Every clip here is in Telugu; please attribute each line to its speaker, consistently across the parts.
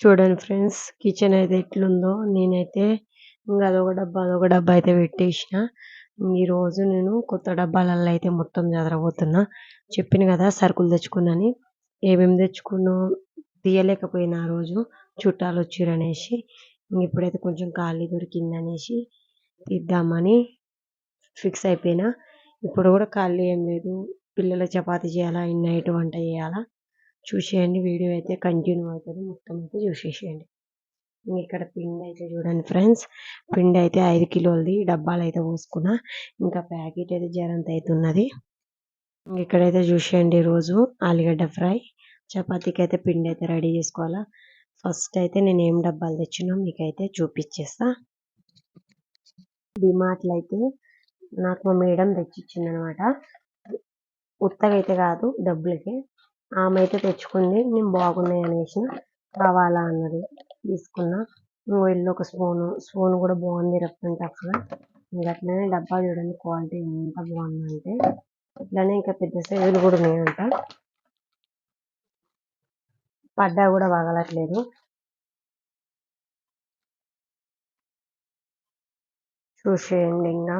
Speaker 1: చూడండి ఫ్రెండ్స్ కిచెన్ అయితే ఎట్లుందో. నేనైతే ఇంకా అదొక డబ్బా అదొక డబ్బా అయితే పెట్టేసిన. ఈరోజు నేను కొత్త డబ్బాలలో అయితే మొత్తం చదరబోతున్నా చెప్పిన కదా సరుకులు తెచ్చుకున్నాని. ఏమేమి తెచ్చుకున్నా? తీయలేకపోయినా ఆ రోజు చుట్టాలు వచ్చారు అనేసి ఇప్పుడైతే కొంచెం ఖాళీ దొరికింది అనేసి తీద్దామని ఫిక్స్ అయిపోయినా. ఇప్పుడు కూడా ఖాళీ ఏం లేదు. పిల్లల చపాతి చేయాలా? నైట్ వంట చేయాలా? చూసేయండి. వీడియో అయితే కంటిన్యూ అవుతుంది. మొత్తం అయితే చూసేసేయండి. ఇక్కడ పిండి అయితే చూడండి ఫ్రెండ్స్. పిండి అయితే ఐదు కిలోలది. డబ్బాలు అయితే పోసుకున్నా. ఇంకా ప్యాకెట్ అయితే జరంత అవుతున్నది ఇక్కడైతే చూసేయండి రోజు ఆలుగడ్డ ఫ్రై. చపాతీకి అయితే పిండి అయితే రెడీ చేసుకోవాలా? ఫస్ట్ అయితే నేను ఏం డబ్బాలు తెచ్చినా మీకైతే చూపించేస్తా డిమార్ట్లో అయితే నాకు మా మేడం తెచ్చిచ్చింది అనమాట ఉత్తగా అయితే కాదు డబ్బులకి. ఆమె అయితే తెచ్చుకుంది నేను బాగున్నాయి అనేసి కావాలా అన్నది తీసుకున్నా. వెళ్ళి ఒక స్పూను స్పూన్ కూడా బాగుంది రఫ్ టఫ్గా ఇంకా అట్లనే డబ్బా చూడండి క్వాలిటీ ఎంత బాగుందంటే. ఇట్లానే ఇంకా పెద్ద సైజులు కూడా ఉన్నాయంట. పడ్డా కూడా పగలట్లేదు చూసేయండి ఇంకా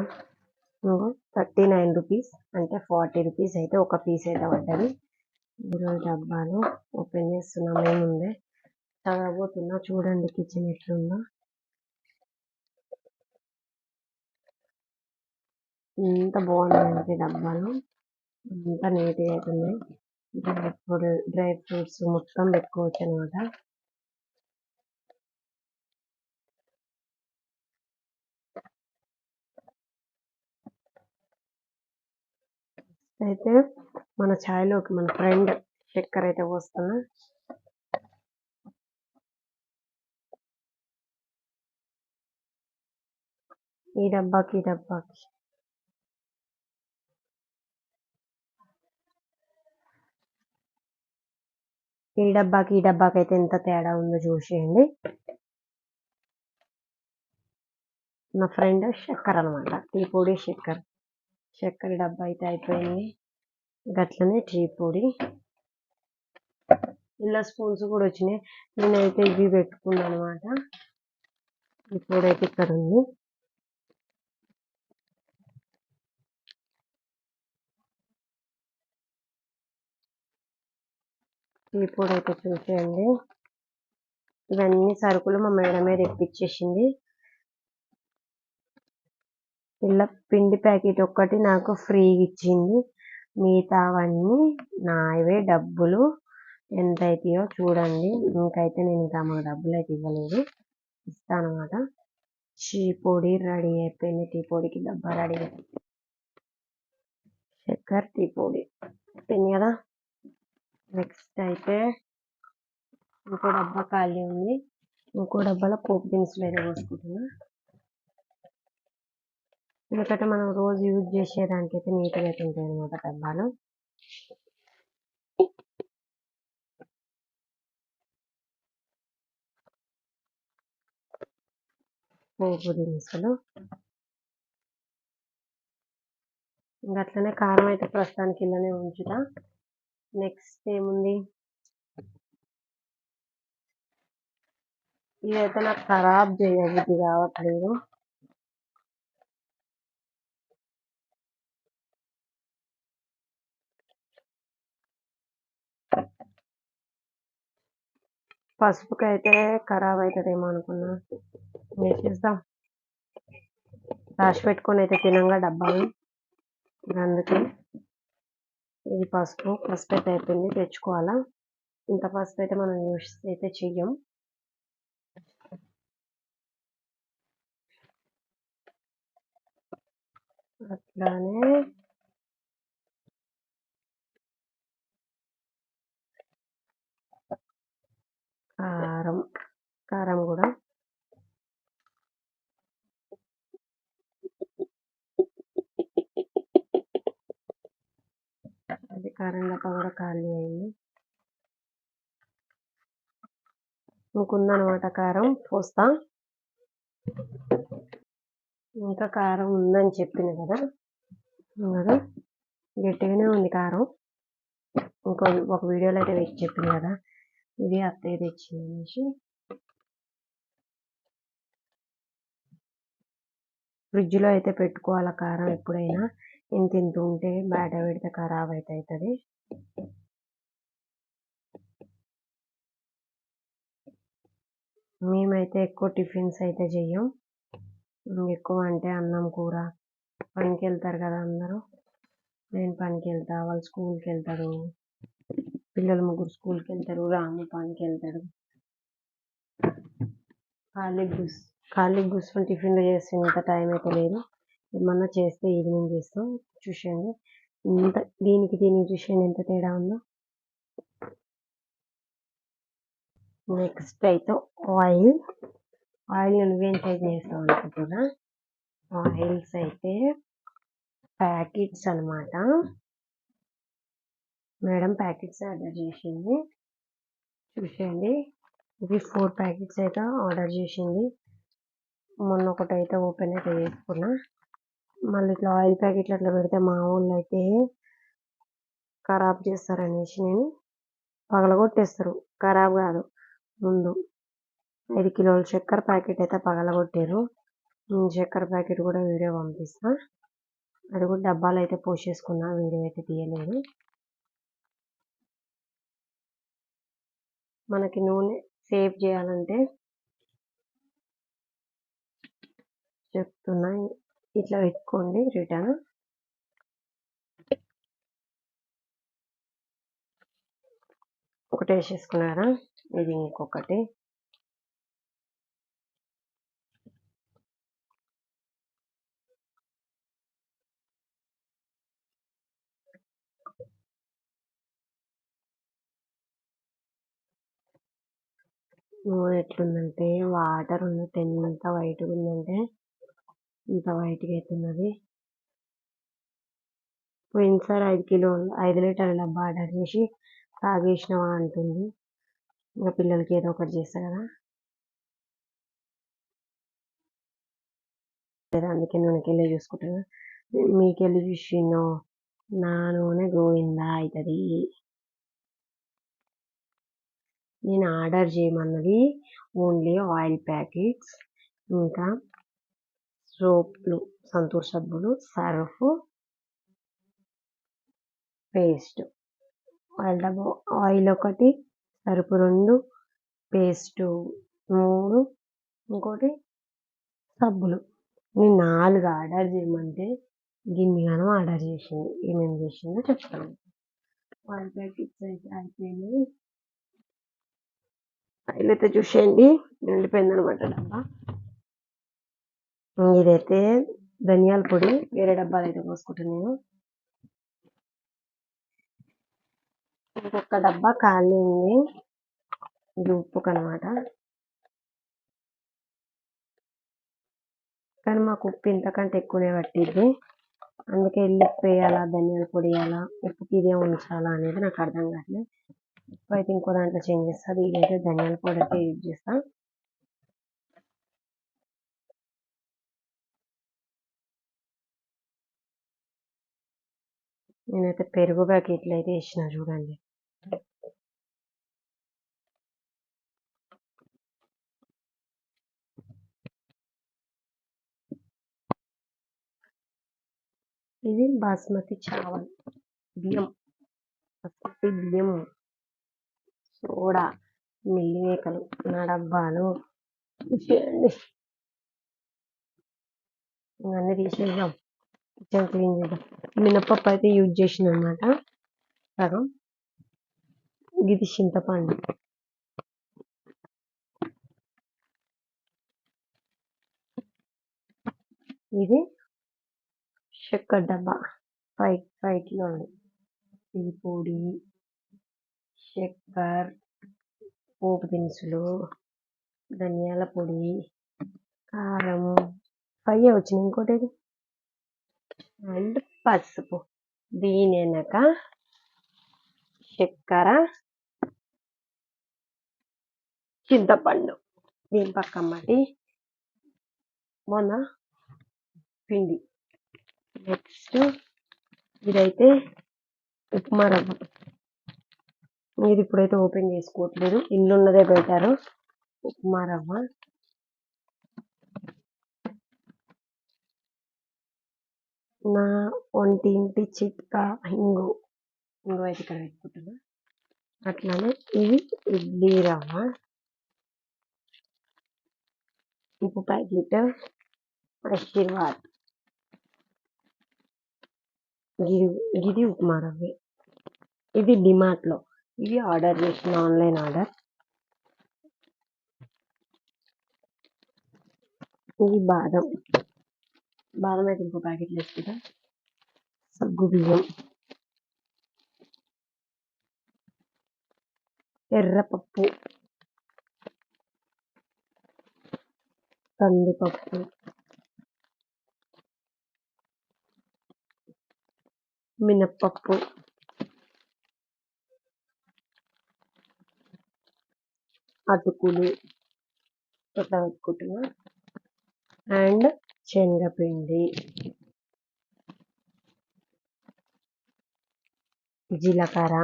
Speaker 1: థర్టీ నైన్ రూపీస్ అంటే ఫార్టీ రూపీస్ అయితే ఒక పీస్ అయితే పడ్డది. ఈరోజు డబ్బాలు ఓపెన్ చేస్తున్నాం. ఏముంది? చదవబోతున్నా చూడండి కిచెన్ ఎట్లుందో. ఎంత బాగున్నాయండి డబ్బాలు. ఎంత నీట్గా అవుతున్నాయి డ్రై డ్రై ఫ్రూట్స్ మొత్తం పెట్టుకోవచ్చు అనమాట అయితే మన ఛాయ్లోకి మన ఫ్రెండ్ చక్కెర అయితే పోస్తున్నా. ఈ డబ్బాకి ఈ డబ్బాకి. ఈ డబ్బాకి ఈ డబ్బాకి అయితే ఎంత తేడా ఉందో చూసేయండి. నా ఫ్రెండ్ చక్కెర అనమాట టీ పొడి చక్కెర. చక్కెర డబ్బా అయితే అయిపోయింది. గట్లనే టీ పొడి. ఇలా స్పూన్స్ కూడా వచ్చినాయి. నేనైతే ఇవి పెట్టుకున్నాను అనమాట ఈ పొడి అయితే ఇక్కడ ఉంది. టీ పొడి అయితే చూసేయండి. ఇవన్నీ సరుకులు మా మేడమే తెప్పించేసింది. ఇలా పిండి ప్యాకెట్ ఒక్కటి నాకు ఫ్రీ ఇచ్చింది. మిగతావన్నీ నావే డబ్బులు ఎంత అవుతాయో చూడండి. ఇంకైతే నేను ఇంకా మాకు డబ్బులు అయితే ఇవ్వలేదు. ఇస్తానమాట. టీ పొడి రెడీ అయిపోయింది. టీ పొడికి డబ్బా రెడీ చక్కెర టీ పొడి అయిపోయింది కదా. నెక్స్ట్ అయితే ఇంకో డబ్బా ఖాళీ ఉంది. ఇంకో డబ్బాలో పోపు దినుసులు అయితే పోసుకుంటున్నా. ఎందుకంటే మనం రోజు యూజ్ చేసేదానికి అయితే నీట్గా అయితే ఉంటాయి అనమాట డబ్బాలు పోపు దినుసులు ఇంకా అట్లనే కారం అయితే ప్రస్తుతానికి ఇలానే ఉంచుతా. నెక్స్ట్ ఏముంది? ఇదైతే నాకు ఖరాబ్ చేయబుద్ధి కావట్లేదు. పసుపుకి అయితే ఖరాబ్ అవుతుందేమో అనుకున్నా వేసేద్దాం రాసి పెట్టుకొని అయితే తినంగా డబ్బా అందుకే ఇది పసుపు. పసుపు అయితే అయిపోయింది. తెచ్చుకోవాలా? ఇంత పసుపు అయితే మనం యూస్ అయితే చెయ్యం. అట్లానే కారం కారం కూడా. అది కారం డబ్బా కూడా ఖాళీ అయింది. ఇంకుందనమాట కారం పోస్తా. ఇంకా కారం ఉందని చెప్పిన కదా. కదా గట్టిగానే ఉంది కారం. ఇంకో ఒక వీడియోలో అయితే వేసి చెప్పింది కదా. ఇది అత్తయ్య తెచ్చింది ఫ్రిడ్జ్లో అయితే పెట్టుకోవాలి కారం ఎప్పుడైనా ఇంత ఇంత ఉంటే బయట పెడితే ఖరాబ్ అయితే అవుతుంది మేమైతే ఎక్కువ టిఫిన్స్ అయితే చెయ్యం. ఎక్కువ అంటే అన్నం కూర. పనికి వెళ్తారు కదా అందరూ. నేను పనికి వెళ్తా వాళ్ళు స్కూల్కి వెళ్తారు. పిల్లలు ముగ్గురు స్కూల్కి వెళ్తారు రాము పనికి వెళ్తాడు ఖాళీ కూస్ ఖాళీ కూర్చొని టిఫిన్లు చేసేంత టైం అయితే లేదు. ఏమన్నా చేస్తే ఈవినింగ్ చేస్తాం చూసేయండి. ఇంత దీనికి దీనికి చూసేయండి ఎంత తేడా ఉందో. నెక్స్ట్ అయితే ఆయిల్ ఆయిల్ నువ్వేం సైజ్ చేస్తాం అనుకుంటున్నా? ఆయిల్స్ అయితే ప్యాకెట్స్ అన్నమాట. మేడం ప్యాకెట్స్ ఆర్డర్ చేసింది. చూసేయండి. ఇది ఫోర్ ప్యాకెట్స్ అయితే ఆర్డర్ చేసింది. మొన్న ఒకటి అయితే ఓపెన్ అయితే చేసుకున్నా. మళ్ళీ ఇట్లా ఆయిల్ ప్యాకెట్లు అట్లా పెడితే మా వాళ్ళు అయితే ఖరాబ్ చేస్తారు అనేసి నేను పగలగొట్టేస్తారు. ఖరాబ్ కాదు. ముందు ఐదు కిలోల చక్కెర ప్యాకెట్ అయితే పగలగొట్టారు. చక్కెర ప్యాకెట్ కూడా వీడియో పంపిస్తా. అది కూడా డబ్బాలు అయితే పోసేసుకున్నా. వీడియో అయితే తీయలేదు. మనకి నూనె సేవ్ చేయాలంటే చెప్తున్నా. ఇట్లా పెట్టుకోండి రిటర్న్. ఒకటి వేసేసుకున్నారా ఇది ఇంకొకటి. ఎట్లుందంటే వాటర్ ఉన్నట్టు ఎంత వైట్గా ఉందంటే ఇంత వైట్గా అవుతున్నది పోయినసారి ఐదు కిలోలు ఐదు లీటర్ల డబ్బా ఆర్డర్ చేసి తాగేసినావా అంటుంది. ఇంకా పిల్లలకి ఏదో ఒకటి చేస్తా కదా. లేదా అందుకే నూనెకెళ్ళి మీకు మీకెళ్ళి చూసినో నా నూనె గోవిందా అవుతుంది నేను ఆర్డర్ చేయమన్నది ఓన్లీ ఆయిల్ ప్యాకెట్స్ ఇంకా సోప్లు సంతూర్ సబ్బులు సర్ఫ్ పేస్ట్. ఆయిల్ డబ్బా ఆయిల్ ఒకటి సరుపు రెండు పేస్ట్ మూడు ఇంకోటి సబ్బులు. నేను నాలుగు ఆర్డర్ చేయమంటే గిన్నెగానం ఆర్డర్ చేసింది. ఏమేమి చేసిందో చెప్తాను. ఆయిల్ ప్యాకెట్స్ అయితే అయిపోయినాయి. ఆయిల్ అయితే చూసేయండి నిండిపోయింది అనమాట డబ్బా. ఇదైతే ధనియాల పొడి. వేరే డబ్బాలు అయితే పోసుకుంటాను నేను. ఇంకొక డబ్బా ఖాళీ ఉంది. ఇది ఉప్పుకు అనమాట. కానీ మాకు ఉప్పు ఇంతకంటే ఎక్కువనే పట్టిద్ది. అందుకే వెళ్ళి ఉప్పు వేయాలా ధనియాల పొడి వేయాలా ఉప్పుకి ఇదే ఉంచాలా అనేది నాకు అర్థం కావట్లేదు. అయితే ఇంకో దాంట్లో చేంజ్ చేస్తుంది ఇదైతే ధనియాల పొడి యూజ్ చేస్తా. నేనైతే పెరుగు ప్యాకెట్లు అయితే వేసిన చూడండి. ఇది బాస్మతి చావల్. బియ్యం. బాస్మతి బియ్యం సోడా మిల్లి మేకలు నా డబ్బాలు చూసేయండి ఇవన్నీ తీసేద్దాం. కిచెన్ క్లీన్ చేద్దాం. మినపప్పు అయితే యూజ్ చేసిన అనమాట సగం. ఇది చింతపండు. ఇది చక్కెర డబ్బా. ఫైవ్ ఫైట్లో ఉంది ఇది పొడి. చక్కెర పోపు దినుసులు ధనియాల పొడి కారం ఫైవ్ వచ్చినాయి ఇంకోటి ఏది అండ్ పసుపు దీని వెనక చక్కెర చింతపండు. దీని పక్క మటి మొన్న పిండి. నెక్స్ట్ ఇదైతే ఉప్మా రవ్వ. ఇది ఇప్పుడైతే ఓపెన్ చేసుకోవట్లేదు. ఇల్లు ఉన్నదే ఉప్మా రవ్వ. నా ఒంటింటి చిట్కా ఇంగు. ఇంగు అయితే ఇక్కడ పెట్టుకుంటున్నా. అట్లానే ఇవి ఇడ్లీ రవ్వ. ఉప్పు ప్యాకెట్ ఆశీర్వాద్ ఇది ఇది ఉప్మా రవ్వ. ఇది డిమార్ట్లో. ఇవి ఆర్డర్ చేసిన ఆన్లైన్ ఆర్డర్. ఇది బాదం. బాదం అయితే ఇంకో ప్యాకెట్ వేసుకుంటా. సగ్గు బియ్యం. ఎర్రపప్పు. కందిపప్పు. మినప్పప్పు. అటుకులు ఇట్లా పెట్టుకుంటున్నా అండ్ శనగపిండి. జీలకర్ర.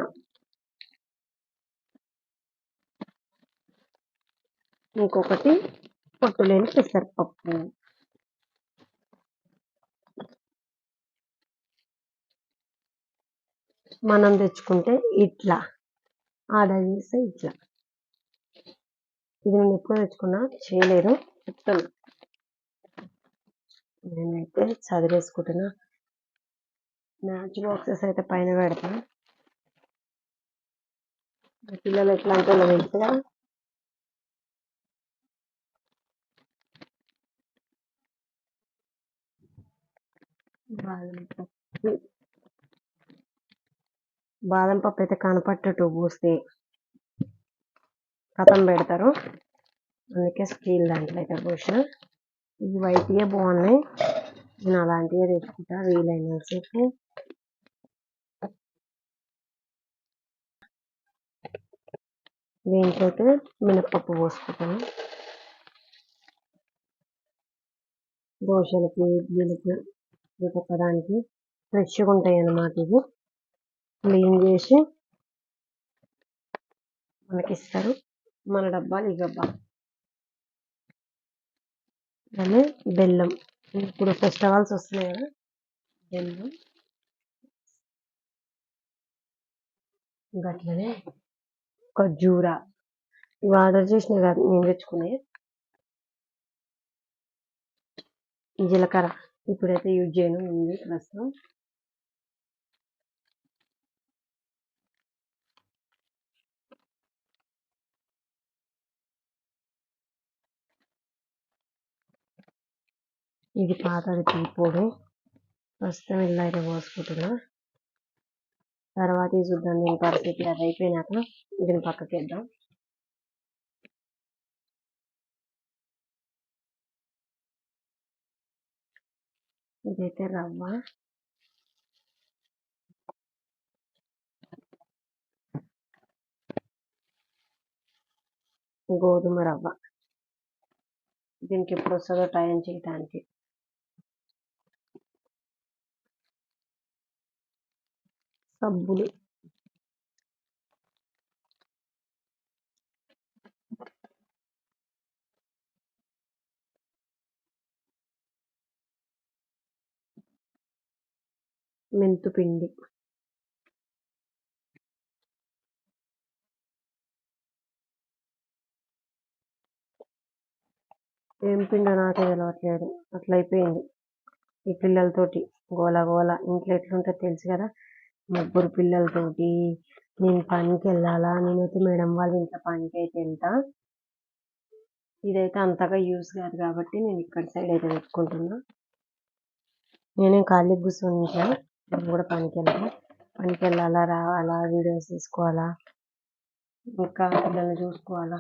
Speaker 1: ఇంకొకటి పొట్టులేని పెసరపప్పు. మనం తెచ్చుకుంటే ఇట్లా ఆర్డర్ చేస్తే ఇట్లా. ఇది నేను ఎప్పుడో తెచ్చుకున్నా చేయలేదు. చెప్తున్నా. నేనైతే చదివేసుకుంటున్నా మ్యాచ్ బాక్సెస్ అయితే పైన పెడతా. పిల్లలు ఎట్లా అంటే తెలుసు కదా బాదం పప్పు. బాదం పప్పు అయితే కనపట్టట్టు పూస్తే. కథం పెడతారు. అందుకే స్టీల్ దాంట్లో అయితే పోసిన. ఇవి వైట్యే బాగున్నాయి. నేను అలాంటివే తెచ్చుకుంటా. వీలైన సేపు. దీంట్లో మినప్పప్పు పోసుకుంటాను. దోశలకి ఇడ్లీలకి ప్రతి ఫ్రెష్గా ఉంటాయి అన్నమాట ఇవి. క్లీన్ చేసి మనకి ఇస్తారు. మన డబ్బాలు ఈ డబ్బా. అలానే బెల్లం. ఇప్పుడు ఫెస్టివల్స్ వస్తున్నాయి కదా బెల్లం. గట్లనే అట్లనే ఇవి ఆర్డర్ చేసిన కాదు నేను తెచ్చుకునే జీలకర్ర. ఇప్పుడైతే యూజ్ చేయను ఉంది ప్రస్తుతం. ఇది పాతది టీ ప్రస్తుతం ఇలా అయితే పోసుకుంటున్నా. తర్వాత ఈ చూద్దాం దీని పరిస్థితి అది అయిపోయినాక దీన్ని పక్కకేద్దాం ఇదైతే రవ్వ. గోధుమ రవ్వ. దీనికి ఎప్పుడు వస్తుందో టైం చేయడానికి సబ్బులు. మెంతు పిండి. ఏం పిండో నాకే తెలవట్లేదు. అట్లా అయిపోయింది ఈ పిల్లలతోటి గోల గోల. ఇంట్లో ఎట్లుంటుందో తెలుసు కదా. ముగ్గురు పిల్లలతోటి నేను పనికి వెళ్ళాలా నేనైతే మేడం వాళ్ళ ఇంట్లో పనికి అయితే వెళ్తా ఇదైతే అంతగా యూస్ కాదు కాబట్టి నేను ఇక్కడ సైడ్ అయితే పెట్టుకుంటున్నా. నేనే ఖాళీ కూర్చొని ఇంట్లో నేను కూడా పనికి వెళ్తా పనికి వెళ్ళాలా రావాలా? వీడియోస్ తీసుకోవాలా? ఇంకా పిల్లల్ని చూసుకోవాలా?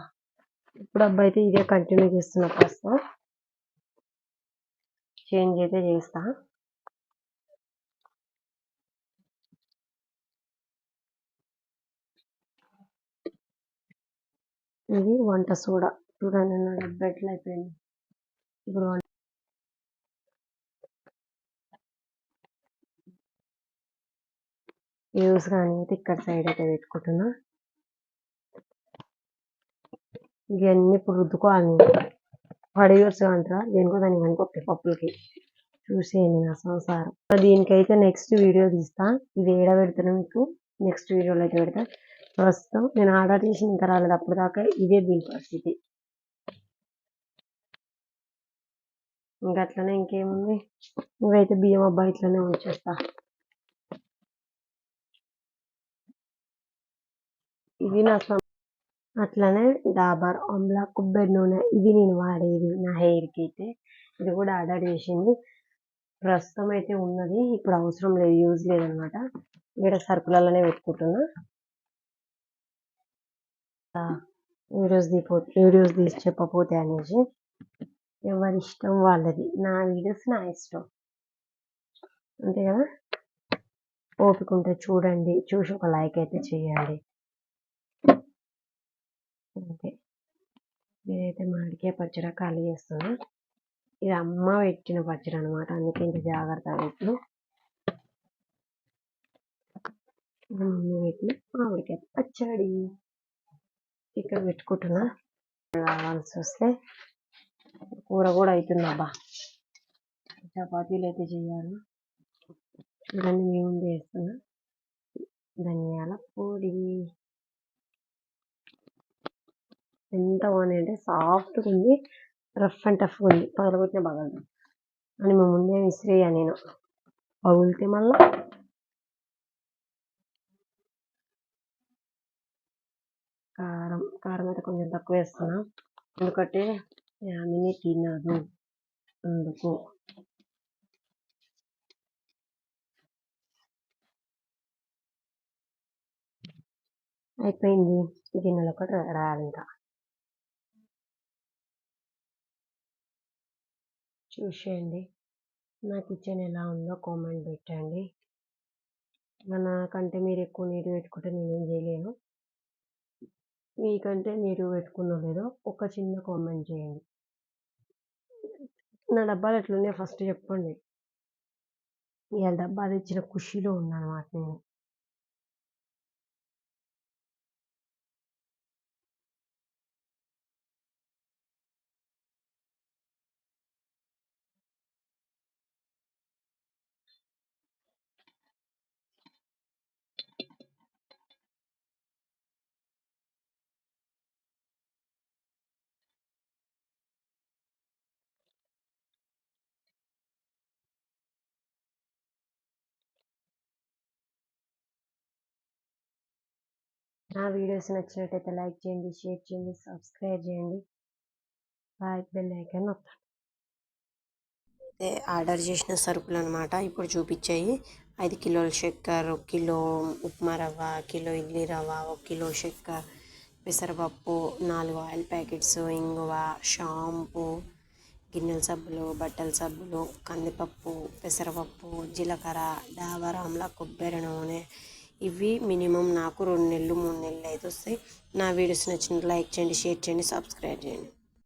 Speaker 1: ఇప్పుడు అబ్బాయి అయితే ఇదే కంటిన్యూ చేస్తున్నా ప్రస్తుతం చేంజ్ అయితే చేస్తా. ఇది వంట సోడా. చూడండి నా డబ్బా ఎట్లా అయిపోయింది. ఇప్పుడు వంట యూస్ కానీ అయితే ఇక్కడ సైడ్ అయితే పెట్టుకుంటున్నా. ఇవన్నీ ఇప్పుడు రుద్దుకోవాలి పడేయచ్చు అంటారా? దేనికో దానికి అనుకోతే పప్పులకి. చూసేయండి నా సంసారం. దీనికైతే నెక్స్ట్ వీడియో తీస్తా. ఇది ఏడ పెడతాను మీకు? నెక్స్ట్ వీడియోలో అయితే పెడతా. ప్రస్తుతం నేను ఆర్డర్ చేసిన ఇంకా రాలేదు. అప్పుడు దాకా ఇదే దీని పరిస్థితి. ఇంకా అట్లనే ఇంకేముంది? ఇవైతే బియ్యం అబ్బాయి ఇట్లనే ఉంచేస్తా. ఇది నా అట్లనే డాబర్ ఆమ్లా కొబ్బరి నూనె ఇది నేను వాడేది నా హెయిర్కి అయితే. ఇది కూడా ఆర్డర్ చేసింది. ప్రస్తుతం అయితే ఉన్నది. ఇప్పుడు అవసరం లేదు యూజ్ లేదనమాట. ఇక్కడ సరుకులలోనే పెట్టుకుంటున్నా. వీడియోస్ తీపో వీడియోస్ తీసి చెప్పపోతే అనేసి ఎవరి ఇష్టం వాళ్ళది నా వీడియోస్ నా ఇష్టం అంతే కదా ఓపిక ఉంటే చూడండి చూసి ఒక లైక్ అయితే చేయండి అంతే నేనైతే మామిడికాయ పచ్చడి ఖాళీ చేస్తుంది ఇది అమ్మ పెట్టిన పచ్చడి అనమాట అందుకే ఇంత జాగ్రత్త ఇప్పుడు ఇది మమ్మీ పెట్టిన మామిడికాయ పచ్చడి ఇక్కడ పెట్టుకుంటున్నా. రావాల్సి వస్తే కూర కూడా అవుతుంది అబ్బా చపాతీలు అయితే చేయాలి. చూడండి మేము చేస్తున్నా. వేస్తున్నా ధనియాల పొడి. ఎంత బాగుంది అంటే సాఫ్ట్గా ఉంది. రఫ్ అండ్ టఫ్గా ఉంది. పగలగొట్టిన బాగా అని మా ముందే విసిరేయా నేను. పగులితే మళ్ళీ కారం కారం అయితే కొంచెం తక్కువ వేస్తున్నా. ఎందుకంటే యామిని తినదు అందుకు. అయిపోయింది. గిన్నెలో ఒకటి రాయాలి ఇంకా. చూసేయండి. నా కిచెన్ ఎలా ఉందో కామెంట్ పెట్టండి. నాకంటే మీరు ఎక్కువ నీరు పెట్టుకుంటే నేనేం చేయలేను. మీకంటే నీరు పెట్టుకున్నా లేదో ఒక చిన్న కామెంట్ చేయండి. నా డబ్బాలు ఎట్లున్నాయో ఫస్ట్ చెప్పండి. ఇవాళ డబ్బాలు ఇచ్చిన ఖుషీలో ఉన్నాను ఉన్నానమాట నేను. నా వీడియోస్ నచ్చినట్టయితే లైక్ చేయండి షేర్ చేయండి సబ్స్క్రైబ్ చేయండి. లైక్ బెల్ ఐకాన్ నొక్కండి. అయితే ఆర్డర్ చేసిన సరుకులు అనమాట ఇప్పుడు చూపించాయి. ఐదు కిలోల చక్కెర ఒక కిలో ఉప్మా రవ్వ కిలో ఇడ్లీ రవ్వ ఒక కిలో చక్కెర పెసరపప్పు నాలుగు ఆయిల్ ప్యాకెట్స్ ఇంగువ షాంపూ గిన్నెల సబ్బులు బట్టల సబ్బులు కందిపప్పు పెసరపప్పు జీలకర్ర డాబర్ ఆమ్ల కొబ్బరి నూనె ఇవి మినిమం నాకు రెండు నెలలు మూడు నెలలు అయితే వస్తాయి. నా వీడియోస్ నచ్చినట్టు లైక్ చేయండి షేర్ చేయండి సబ్స్క్రైబ్ చేయండి.